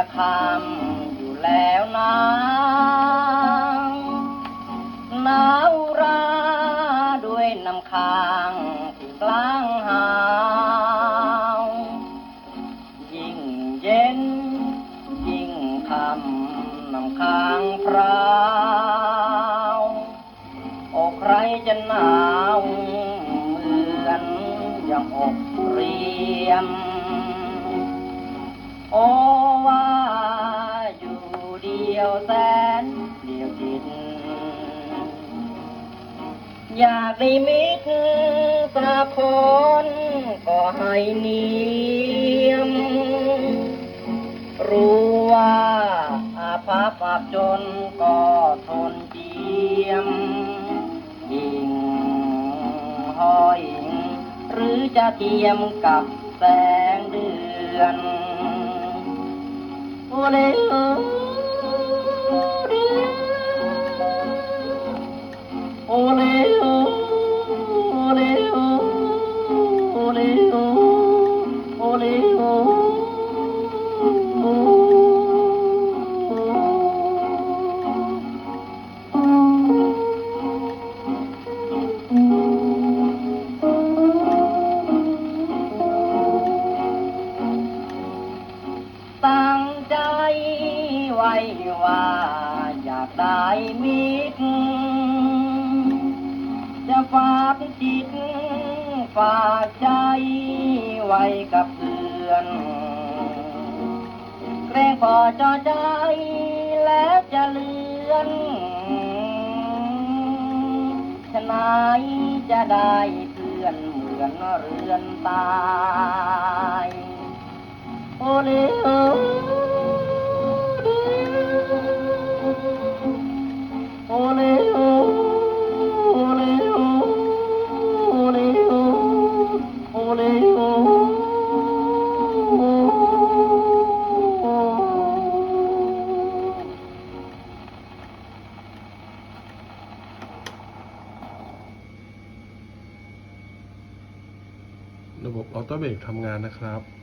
จะคำอยู่แล้วนะหนาวราด้วยน้ำค้างที่กลางหายิ่งเย็น ยิ่งคำน้ำค้างพราวอกใครจะหนาวเหมือนอย่างอกเรียม โอ้ อยากได้มิตรสักคนก็ให้เนียม รู้ว่าอาภัพอับจนก็ทนเจียมยิ่งห้อยหรือจะเทียมกับแสงเดือนโอเล ใจไว้ว่าอยากได้มิตร จะฝากจิตฝากใจไว้กับเพื่อนเกรงพอจอใจแล้วจะเลือนฉะนายจะได้เพื่อนเหมือนเรือนตาย โอเลอ ระบบออโต้เบรกทำงานนะครับ